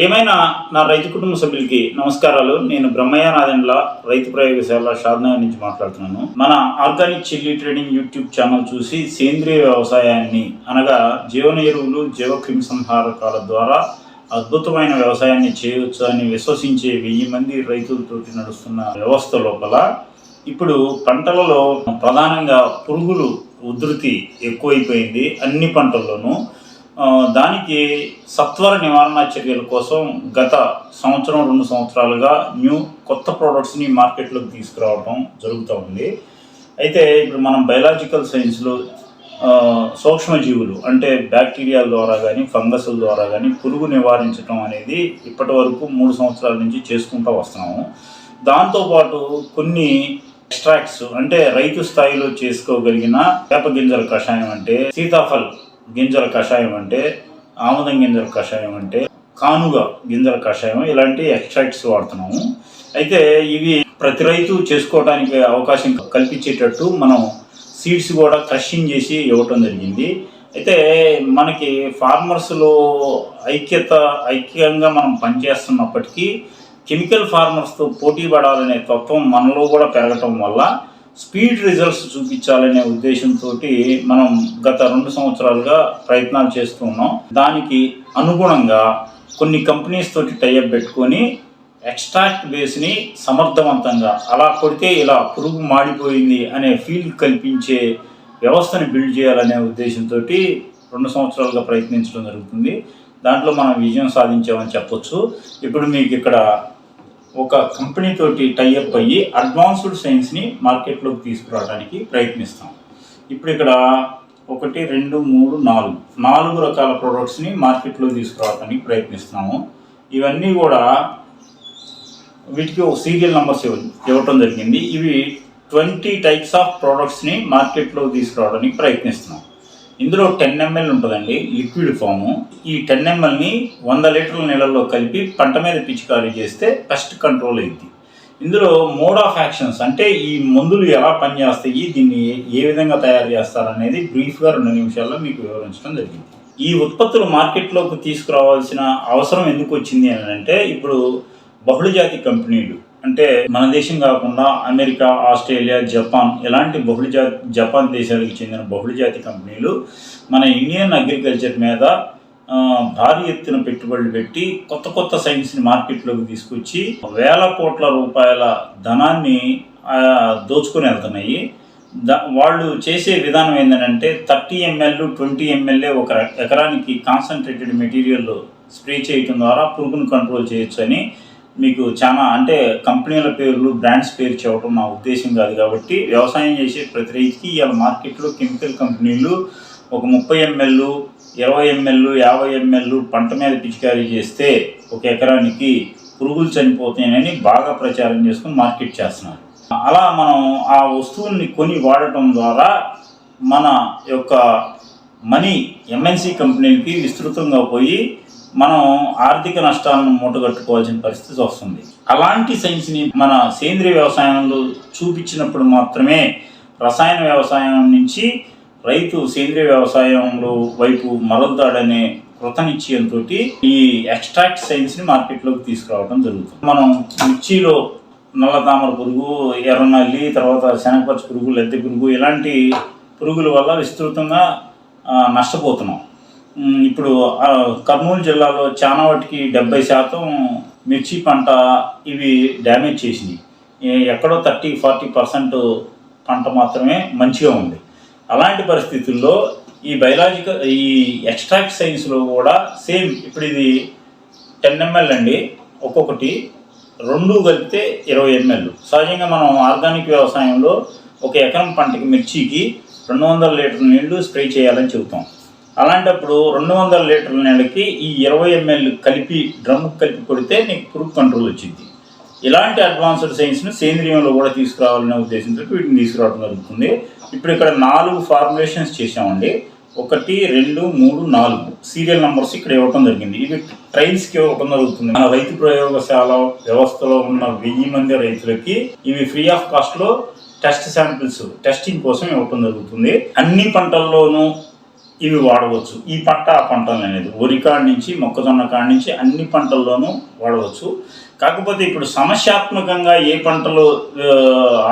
ఏమైనా నా రైతు కుటుంబ సభ్యులకి నమస్కారాలు. నేను బ్రహ్మయ్య నాదెండ్ల రైతు ప్రయోగశాల షాద్నగర్ నుంచి మాట్లాడుతున్నాను. మన organic chilli trading YouTube channel చూసి సేంద్రియ వ్యవసాయాన్ని అనగా జీవన ఎరువులు జీవ క్రిమి సంహారకాల ద్వారా అద్భుతమైన వ్యవసాయాన్ని చేయవచ్చు అని విశ్వసించే వెయ్యి మంది రైతులతోటి నడుస్తున్న వ్యవస్థ లోపల ఇప్పుడు పంటలలో ప్రధానంగా పురుగులు ఉధృతి ఎక్కువైపోయింది. అన్ని పంటల్లోనూ దానికి సత్వర నివారణ చర్యల కోసం గత సంవత్సరం రెండు సంవత్సరాలుగా న్యూ కొత్త ప్రోడక్ట్స్ని మార్కెట్లోకి తీసుకురావడం జరుగుతూ ఉంది. అయితే ఇప్పుడు మనం బయలాజికల్ సైన్స్లో సూక్ష్మజీవులు అంటే బ్యాక్టీరియాల ద్వారా కానీ ఫంగస్ల ద్వారా కానీ పురుగు నివారించడం అనేది ఇప్పటి వరకు మూడు సంవత్సరాల నుంచి చేసుకుంటూ వస్తున్నాము. దాంతోపాటు కొన్ని ఎక్స్ట్రాక్ట్స్ అంటే రైతు స్థాయిలో చేసుకోగలిగిన వేప గింజల కషాయం అంటే సీతాఫల్ గింజల కషాయం అంటే ఆముదం గింజల కషాయం అంటే కానుగ గింజల కషాయం ఇలాంటి ఎక్స్ట్రాక్ట్స్ వాడుతున్నాము. అయితే ఇవి ప్రతి రైతు చేసుకోవడానికి అవకాశం కల్పించేటట్టు మనం సీడ్స్ కూడా క్రషింగ్ చేసి ఇవ్వటం జరిగింది. అయితే మనకి ఫార్మర్స్లో ఐక్యత ఐక్యంగా మనం పనిచేస్తున్నప్పటికీ కెమికల్ ఫార్మర్స్తో పోటీ పడాలనే తత్వం మనలో కూడా పెరగటం వల్ల స్పీడ్ రిజల్ట్స్ చూపించాలనే ఉద్దేశంతో మనం గత రెండు సంవత్సరాలుగా ప్రయత్నాలు చేస్తూ ఉన్నాం. దానికి అనుగుణంగా కొన్ని కంపెనీస్ తోటి టైఅప్ పెట్టుకొని ఎక్స్ట్రాక్ట్ బేస్ని సమర్థవంతంగా అలా కొడితే ఇలా పురుగు మాడిపోయింది అనే ఫీల్ కల్పించే వ్యవస్థని బిల్డ్ చేయాలనే ఉద్దేశంతో రెండు సంవత్సరాలుగా ప్రయత్నించడం జరుగుతుంది. దాంట్లో మనం విజయం సాధించామని చెప్పొచ్చు. ఇప్పుడు మీకు ఇక్కడ ఒక కంపెనీ తోటి టైఅప్ అయ్యి అడ్వాన్స్డ్ సైన్స్ని మార్కెట్లోకి తీసుకురావడానికి ప్రయత్నిస్తాం. ఇప్పుడు ఇక్కడ ఒకటి రెండు మూడు నాలుగు. నాలుగు రకాల ప్రోడక్ట్స్ని మార్కెట్లో తీసుకురావడానికి ప్రయత్నిస్తున్నాము ఇవన్నీ కూడా వీటికి ఒక సీరియల్ నెంబర్స్ ఇవ్వటం జరిగింది. ఇవి ట్వంటీ టైప్స్ ఆఫ్ ప్రోడక్ట్స్ని మార్కెట్లో తీసుకురావడానికి ప్రయత్నిస్తున్నాం. ఇందులో టెన్ ఎంఎల్ ఉంటుందండి లిక్విడ్ ఫాము ఈ టెన్ ఎంఎల్ని వంద లీటర్ల నీళ్ళల్లో కలిపి పంట మీద పిచికారీ చేస్తే పెస్ట్ కంట్రోల్ అయింది. ఇందులో మోడ్ ఆఫ్ యాక్షన్స్ అంటే ఈ మందులు ఎలా పనిచేస్తాయి దీన్ని ఏ విధంగా తయారు చేస్తారనేది బ్రీఫ్గా రెండు నిమిషాల్లో మీకు వివరించడం జరిగింది. ఈ ఉత్పత్తులు మార్కెట్లోకి తీసుకురావాల్సిన అవసరం ఎందుకు వచ్చింది అని అంటే ఇప్పుడు బహుళజాతి కంపెనీలు అంటే మన దేశం కాకుండా అమెరికా ఆస్ట్రేలియా జపాన్ ఇలాంటి బహుళజాతి జపాన్ దేశాలకు చెందిన బహుళజాతి కంపెనీలు మన ఇండియన్ అగ్రికల్చర్ మీద భారీ ఎత్తున పెట్టుబడులు పెట్టి కొత్త కొత్త సైన్స్ని మార్కెట్లోకి తీసుకొచ్చి వేల కోట్ల రూపాయల ధనాన్ని దోచుకుని దోచుకొని వెళ్తున్నాయి. ద వాళ్ళు చేసే విధానం ఏంటంటే థర్టీ ఎంఎల్ ట్వంటీ ఎంఎల్ఏ ఒక ఎకరానికి కాన్సన్ట్రేటెడ్ మెటీరియల్ స్ప్రే చేయటం ద్వారా పురుగును కంట్రోల్ చేయొచ్చు అని మీకు చాలా అంటే కంపెనీల పేర్లు బ్రాండ్స్ పేరు చెప్పడం నా ఉద్దేశం కాదు కాబట్టి వ్యవసాయం చేసే ప్రతి రైతుకి ఇవాళ మార్కెట్లో కెమికల్ కంపెనీలు ఒక ముప్పై ఎంఎల్ ఇరవై ఎంఎల్ యాభై ఎంఎల్ పంట మీద పిచికారీ చేస్తే ఒక ఎకరానికి పురుగులు చనిపోతాయని బాగా ప్రచారం చేసుకుని మార్కెట్ చేస్తున్నారు. అలా మనం ఆ వస్తువుల్ని కొని వాడటం ద్వారా మన యొక్క మనీ ఎంఎన్సి కంపెనీలకి విస్తృతంగా పోయి మనం ఆర్థిక నష్టాలను మూటగట్టుకోవాల్సిన పరిస్థితి వస్తుంది. అలాంటి సైన్స్ని మన సేంద్రియ వ్యవసాయంలో చూపించినప్పుడు మాత్రమే రసాయన వ్యవసాయం నుంచి రైతు సేంద్రియ వ్యవసాయంలో వైపు మరలుతాడనే కృతనిశ్చయంతో ఈ ఎక్స్ట్రాక్ట్ సైన్స్ని మార్కెట్లోకి తీసుకురావడం జరుగుతుంది. మనం మిర్చిలో నల్ల తామర పురుగు ఎర్రనల్లి తర్వాత శనగపచ్చ పురుగు లద్దె పురుగు ఇలాంటి పురుగుల వల్ల విస్తృతంగా నష్టపోతున్నాం. ఇప్పుడు కర్నూలు జిల్లాలో చాలా వాటికి డెబ్బై శాతం మిర్చి పంట ఇవి డ్యామేజ్ చేసినాయి. ఎక్కడో థర్టీ ఫార్టీ పర్సెంట్ పంట మాత్రమే మంచిగా ఉంది. అలాంటి పరిస్థితుల్లో ఈ బయలాజికల్ ఈ ఎక్స్ట్రాక్ట్ సైన్స్లో కూడా సేమ్ ఇప్పుడు ఇది టెన్ ఎంఎల్ అండి ఒక్కొక్కటి రెండు కలిపితే ఇరవై ఎంఎల్. సహజంగా మనం ఆర్గానిక్ వ్యవసాయంలో ఒక ఎకరం పంటకి మిర్చికి రెండు వందల లీటర్ నీళ్ళు స్ప్రే చేయాలని చెబుతాం. అలాంటప్పుడు రెండు వందల లీటర్ల నీళ్ళకి ఈ ఇరవై ఎంఎల్ కలిపి డ్రమ్ కలిపి కొడితే నీకు పురుగు కంట్రోల్ వచ్చింది. ఇలాంటి అడ్వాన్స్డ్ సైన్స్ను సేంద్రియంలో కూడా తీసుకురావాలనే ఉద్దేశంతో వీటిని తీసుకురావడం జరుగుతుంది. ఇప్పుడు ఇక్కడ నాలుగు ఫార్ములేషన్స్ చేసామండి ఒకటి రెండు మూడు నాలుగు సీరియల్ నంబర్స్ ఇక్కడ ఇవ్వటం జరిగింది. ఇవి ట్రైల్స్కి ఇవ్వటం జరుగుతుంది. మన రైతు ప్రయోగశాల వ్యవస్థలో ఉన్న వెయ్యి మంది రైతులకి ఇవి ఫ్రీ ఆఫ్ కాస్ట్లో టెస్ట్ శాంపిల్స్ టెస్టింగ్ కోసం ఇవ్వటం జరుగుతుంది. అన్ని పంటల్లోనూ ఇవి వాడవచ్చు. ఈ పంట ఆ పంటలు అనేది వరి కాడ నుంచి మొక్కజొన్న కాడ నుంచి అన్ని పంటల్లోనూ వాడవచ్చు. కాకపోతే ఇప్పుడు సమస్యాత్మకంగా ఏ పంటలు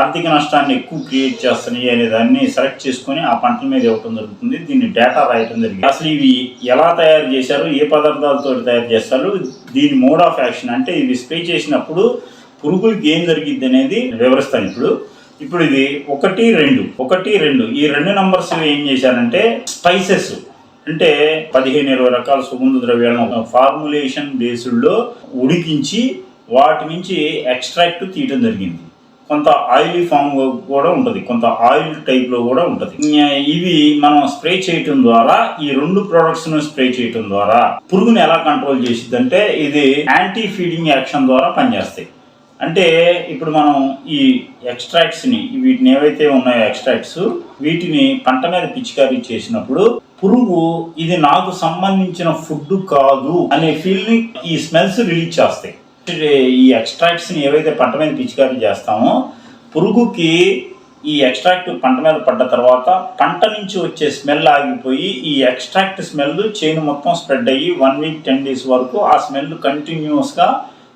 ఆర్థిక నష్టాన్ని ఎక్కువ క్రియేట్ చేస్తున్నాయి అనే దాన్ని సెలెక్ట్ చేసుకొని ఆ పంటల మీద ఇవ్వటం జరుగుతుంది. దీన్ని డేటా రాయటం జరిగింది. అసలు ఇవి ఎలా తయారు చేశారు ఏ పదార్థాలతో తయారు చేస్తారు దీని మోడ్ ఆఫ్ యాక్షన్ అంటే ఇవి స్ప్రే చేసినప్పుడు పురుగులకి ఏం జరిగింది అనేది వివరిస్తాను ఇప్పుడు. ఇప్పుడు ఇది ఒకటి రెండు. ఒకటి రెండు. ఈ రెండు నంబర్స్ ఏం చేశారంటే స్పైసెస్ అంటే పదిహేను ఇరవై రకాల సుగంధ ద్రవ్యాలను ఫార్ములేషన్ బేస్డ్లో ఉడికించి వాటి నుంచి ఎక్స్ట్రాక్ట్ తీయటం జరిగింది. కొంత ఆయిలీ ఫామ్ కూడా ఉంటుంది. కొంత ఆయిల్ టైప్లో కూడా ఉంటుంది. ఇవి మనం స్ప్రే చేయటం ద్వారా ఈ రెండు ప్రోడక్ట్స్ను స్ప్రే చేయటం ద్వారా పురుగుని ఎలా కంట్రోల్ చేసిద్దంటే ఇది యాంటీ ఫీడింగ్ యాక్షన్ ద్వారా పనిచేస్తాయి. అంటే ఇప్పుడు మనం ఈ ఎక్స్ట్రాక్ట్స్ని వీటిని ఏవైతే ఉన్నాయో ఎక్స్ట్రాక్ట్స్ వీటిని పంట మీద పిచికారీ చేసినప్పుడు పురుగు ఇది నాకు సంబంధించిన ఫుడ్ కాదు అనే ఫీల్ని ఈ స్మెల్స్ రిలీజ్ చేస్తాయి. ఈ ఎక్స్ట్రాక్ట్స్ని ఏవైతే పంట మీద పిచికారీ చేస్తామో పురుగుకి ఈ ఎక్స్ట్రాక్ట్ పంట మీద పడ్డ తర్వాత పంట నుంచి వచ్చే స్మెల్ ఆగిపోయి ఈ ఎక్స్ట్రాక్ట్ స్మెల్ చేను మొత్తం స్ప్రెడ్ అయ్యి వన్ వీక్ టెన్ డేస్ వరకు ఆ స్మెల్ కంటిన్యూస్గా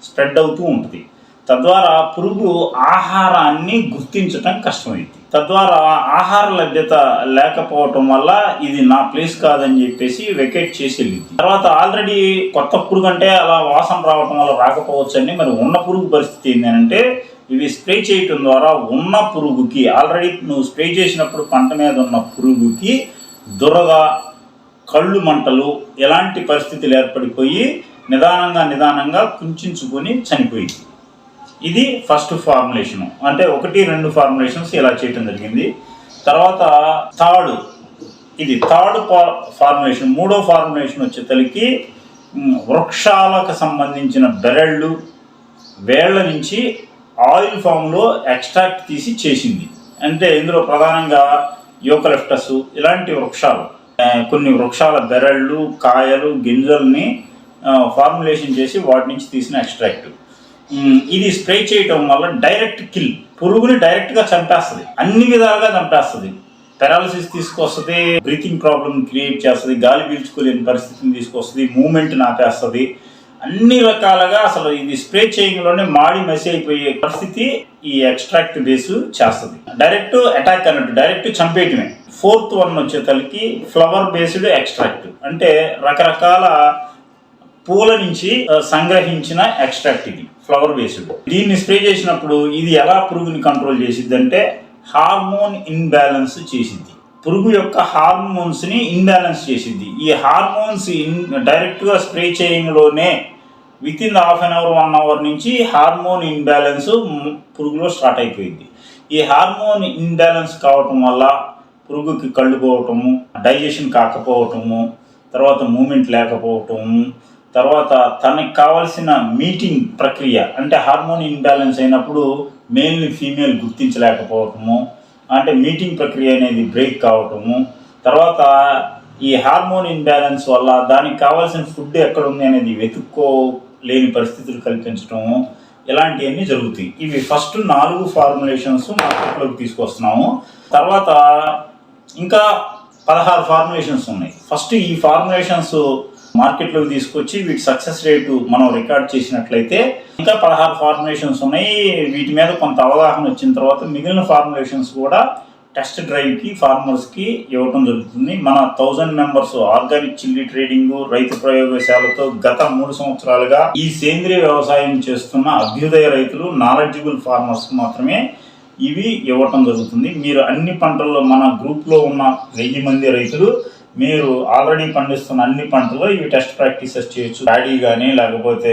స్ప్రెడ్ అవుతూ ఉంటుంది. తద్వారా పురుగు ఆహారాన్ని గుర్తించటం కష్టమైంది. తద్వారా ఆహార లభ్యత లేకపోవటం వల్ల ఇది నా ప్లేస్ కాదని చెప్పేసి వెకేట్ చేసి వెళ్ళింది. తర్వాత ఆల్రెడీ కొత్త పురుగు అంటే అలా వాసన రావటం వల్ల రాకపోవచ్చు అని మరి ఉన్న పురుగు పరిస్థితి ఏంటంటే ఇవి స్ప్రే చేయటం ద్వారా ఉన్న పురుగుకి ఆల్రెడీ నువ్వు స్ప్రే చేసినప్పుడు పంట మీద ఉన్న పురుగుకి దురద కళ్ళు మంటలు ఎలాంటి పరిస్థితులు ఏర్పడిపోయి నిదానంగా నిదానంగా కుంచుకొని చనిపోయింది. ఇది ఫస్ట్ ఫార్ములేషన్ అంటే ఒకటి రెండు ఫార్ములేషన్స్ ఇలా చేయటం జరిగింది. తర్వాత థర్డ్ ఇది థర్డ్ ఫార్ములేషన్ మూడో ఫార్ములేషన్ వచ్చేసరికి వృక్షాలకు సంబంధించిన బెరళ్ళు వేళ్ళ నుంచి ఆయిల్ ఫామ్లో ఎక్స్ట్రాక్ట్ తీసి చేసింది. అంటే ఇందులో ప్రధానంగా యోకలిఫ్టస్ ఇలాంటి వృక్షాలు కొన్ని వృక్షాల బెరళ్ళు కాయలు గింజల్ని ఫార్ములేషన్ చేసి వాటి నుంచి తీసిన ఎక్స్ట్రాక్ట్ ఇది స్ప్రే చేయటం వల్ల డైరెక్ట్ కిల్ పురుగుని డైరెక్ట్గా చంపేస్తుంది. అన్ని విధాలుగా చంపేస్తుంది. పెరాలసిస్ తీసుకొస్తుంది బ్రీతింగ్ ప్రాబ్లం క్రియేట్ చేస్తుంది గాలి పీల్చుకోలేని పరిస్థితిని తీసుకొస్తుంది మూమెంట్ నాపేస్తుంది. అన్ని రకాలుగా అసలు ఇది స్ప్రే చేయడంలోనే మాడి మసి అయిపోయే పరిస్థితి ఈ ఎక్స్ట్రాక్ట్ బేస్ చేస్తుంది. డైరెక్ట్ అటాక్ అన్నట్టు డైరెక్ట్ చంపేయటమే. ఫోర్త్ వన్ వచ్చేసరికి ఫ్లవర్ బేస్డ్ ఎక్స్ట్రాక్ట్ అంటే రకరకాల పూల నుంచి సంగ్రహించిన ఎక్స్ట్రాక్ట్ ఇది ఫ్లవర్ బేస్డ్ దీన్ని స్ప్రే చేసినప్పుడు ఇది ఎలా పురుగుని కంట్రోల్ చేసిద్ది అంటే హార్మోన్ ఇన్బ్యాలెన్స్ చేసిద్ది. పురుగు యొక్క హార్మోన్స్ని ఇన్బ్యాలెన్స్ చేసిద్ది. ఈ హార్మోన్స్ ఇన్ డైరెక్ట్గా spray చేయడంలోనే with in half an hour one hour నుంచి హార్మోన్ ఇన్బ్యాలెన్స్ పురుగులో స్టార్ట్ అయిపోయింది ఈ హార్మోన్ ఇన్బ్యాలెన్స్ కావటం వల్ల పురుగుకి కళ్ళు పోవటము డైజెషన్ కాకపోవటము తర్వాత మూమెంట్ లేకపోవటము తర్వాత తనకి కావాల్సిన మీటింగ్ ప్రక్రియ అంటే హార్మోన్ ఇంబ్యాలెన్స్ అయినప్పుడు మేల్ని ఫీమేల్ గుర్తించలేకపోవటము అంటే మీటింగ్ ప్రక్రియ అనేది బ్రేక్ కావటము తర్వాత ఈ హార్మోన్ ఇంబ్యాలెన్స్ వల్ల దానికి కావాల్సిన ఫుడ్ ఎక్కడ ఉంది అనేది వెతుక్కోలేని పరిస్థితులు కల్పించటము ఇలాంటివన్నీ జరుగుతాయి. ఇవి ఫస్ట్ నాలుగు ఫార్ములేషన్స్ మార్కెట్లోకి తీసుకొస్తున్నాము. తర్వాత ఇంకా పదహారు ఫార్ములేషన్స్ ఉన్నాయి. ఫస్ట్ ఈ ఫార్ములేషన్స్ మార్కెట్లోకి తీసుకొచ్చి వీటి సక్సెస్ రేటు మనం రికార్డ్ చేసినట్లయితే ఇంకా పదహారు ఫార్ములేషన్స్ ఉన్నాయి. వీటి మీద కొంత అవగాహన వచ్చిన తర్వాత మిగిలిన ఫార్ములేషన్స్ కూడా టెస్ట్ డ్రైవ్కి ఫార్మర్స్కి ఇవ్వటం జరుగుతుంది. మన thousand members organic chilli trading రైతు ప్రయోగశాలతో గత మూడు సంవత్సరాలుగా ఈ సేంద్రియ వ్యవసాయం చేస్తున్న అభ్యుదయ రైతులు నాలెడ్జిబుల్ ఫార్మర్స్ మాత్రమే ఇవి ఇవ్వటం జరుగుతుంది. మీరు అన్ని పంటల్లో మన గ్రూప్లో ఉన్న వెయ్యి మంది రైతులు మీరు ఆల్రెడీ పండిస్తున్న అన్ని పంటలు ఇవి టెస్ట్ ప్రాక్టీసెస్ చేయొచ్చు. ప్యాడీ కానీ లేకపోతే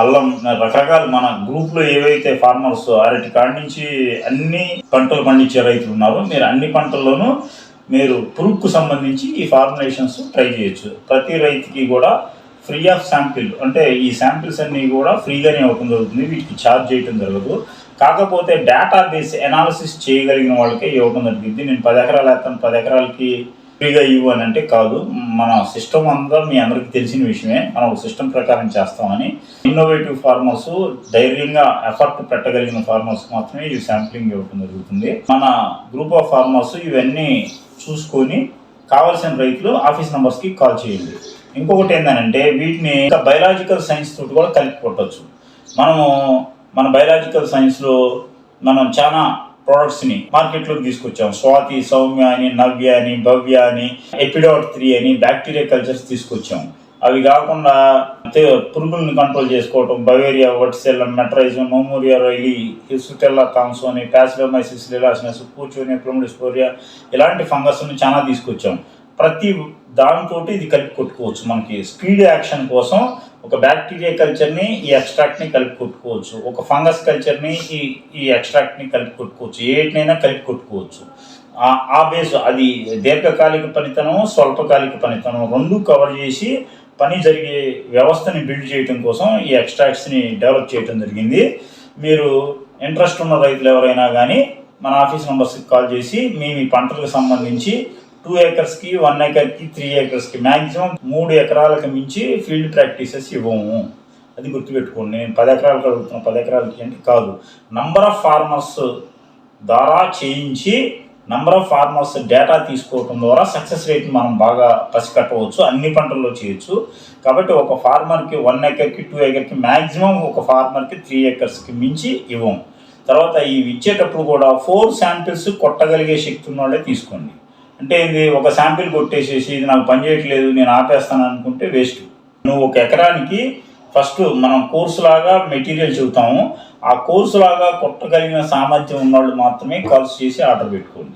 అల్లం రకరకాల మన గ్రూప్లో ఏవైతే ఫార్మర్స్ అరటి కాడి నుంచి అన్ని పంటలు పండించే రైతులు ఉన్నారో మీరు అన్ని పంటల్లోనూ మీరు పురుగుకు సంబంధించి ఈ ఫార్ములేషన్స్ ట్రై చేయొచ్చు. ప్రతి రైతుకి కూడా ఫ్రీ ఆఫ్ శాంపిల్ అంటే ఈ శాంపిల్స్ అన్నీ కూడా ఫ్రీగానే ఇవ్వడం జరుగుతుంది. వీటికి ఛార్జ్ చేయటం జరగదు. కాకపోతే డేటా బేస్ ఎనాలిసిస్ చేయగలిగిన వాళ్ళకే ఇవ్వడం జరిగింది నేను పది ఎకరాలు వేస్తాను పది ఎకరాలకి ఫ్రీగా ఇవ్వు అని అంటే కాదు. మన సిస్టమ్ అంతా మీ అందరికీ తెలిసిన విషయమే. మనం ఒక సిస్టమ్ ప్రకారం చేస్తామని. ఇన్నోవేటివ్ ఫార్మర్స్ ధైర్యంగా ఎఫర్ట్ పెట్టగలిగిన ఫార్మర్స్ మాత్రమే ఈ శాంప్లింగ్ ఇవ్వడం జరుగుతుంది. మన గ్రూప్ ఆఫ్ ఫార్మర్స్ ఇవన్నీ చూసుకొని కావాల్సిన రైతులు ఆఫీస్ నెంబర్స్కి కాల్ చేయండి. ఇంకొకటి ఏంటంటే వీటిని ఇంకా బయలాజికల్ సైన్స్ తోటి కూడా కలిపి కొట్టచ్చు. మనము మన బయలాజికల్ సైన్స్లో మనం చాలా ప్రోడక్ట్స్ని మార్కెట్లోకి తీసుకొచ్చాం. స్వాతి సౌమ్య అని నవ్య అని భవ్య అని ఎపిడోట్ త్రీ అని బ్యాక్టీరియా కల్చర్స్ తీసుకొచ్చాం. అవి కాకుండా పురుగులను పురుగుల్ని కంట్రోల్ చేసుకోవటం బవేరియా వట్సెల్ మెట్రైజం నోమోరియా రైలి సుటెల్లా థామ్సోని ప్యాసిలోమైసిస్ లిలాసినస్ కూర్చొని క్లోమిడిస్పోరియా ఇలాంటి ఫంగస్ని చాలా తీసుకొచ్చాం. ప్రతి దానితోటి ఇది కలిపి కొట్టుకోవచ్చు. మనకి స్పీడ్ యాక్షన్ కోసం ఒక బ్యాక్టీరియా కల్చర్ని ఈ ఎక్స్ట్రాక్ట్ని కలిపి కొట్టుకోవచ్చు. ఒక ఫంగస్ కల్చర్ని ఈ ఈ ఎక్స్ట్రాక్ట్ని కలిపి కొట్టుకోవచ్చు. ఏటినైనా కలిపి కొట్టుకోవచ్చు. ఆ- బేస్ అది దీర్ఘకాలిక పనితనం స్వల్పకాలిక పనితనం రెండు కవర్ చేసి పని జరిగే వ్యవస్థని బిల్డ్ చేయడం కోసం ఈ ఎక్స్ట్రాక్ట్స్ని డెవలప్ చేయడం జరిగింది. మీరు ఇంట్రెస్ట్ ఉన్న రైతులు ఎవరైనా కానీ మన ఆఫీస్ నెంబర్స్కి కాల్ చేసి మీ మీ పంటలకు సంబంధించి టూ ఏకర్స్కి వన్ ఏకర్కి త్రీ ఏకర్స్కి మ్యాక్సిమం మూడు ఎకరాలకు మించి ఫీల్డ్ ప్రాక్టీసెస్ ఇవ్వము. అది గుర్తుపెట్టుకోండి. నేను పది ఎకరాలకు అడుగుతున్నా పది ఎకరాలకి అంటే కాదు. నంబర్ ఆఫ్ ఫార్మర్స్ ద్వారా చేయించి నంబర్ ఆఫ్ ఫార్మర్స్ డేటా తీసుకోవటం ద్వారా సక్సెస్ రేట్ మనం బాగా పసికట్టవచ్చు. అన్ని పంటల్లో చేయొచ్చు. కాబట్టి ఒక ఫార్మర్కి వన్ ఎకర్కి టూ ఎకర్కి మ్యాక్సిమం ఒక ఫార్మర్కి త్రీ ఎకర్స్కి మించి ఇవ్వం తర్వాత ఇవి ఇచ్చేటప్పుడు కూడా ఫోర్ శాంపిల్స్ కొట్టగలిగే శక్తి ఉన్న వాళ్ళే తీసుకోండి. అంటే ఇది ఒక శాంపిల్ కొట్టేసేసి ఇది నాకు పని చేయట్లేదు నేను ఆపేస్తాను అనుకుంటే వేస్ట్. నువ్వు ఒక ఎకరానికి ఫస్ట్ మనం కోర్సు లాగా మెటీరియల్ చెబుతాము. ఆ కోర్సు లాగా కొట్టగలిగిన సామర్థ్యం ఉన్నవాళ్ళు మాత్రమే కాల్స్ చేసి ఆర్డర్ పెట్టుకోండి.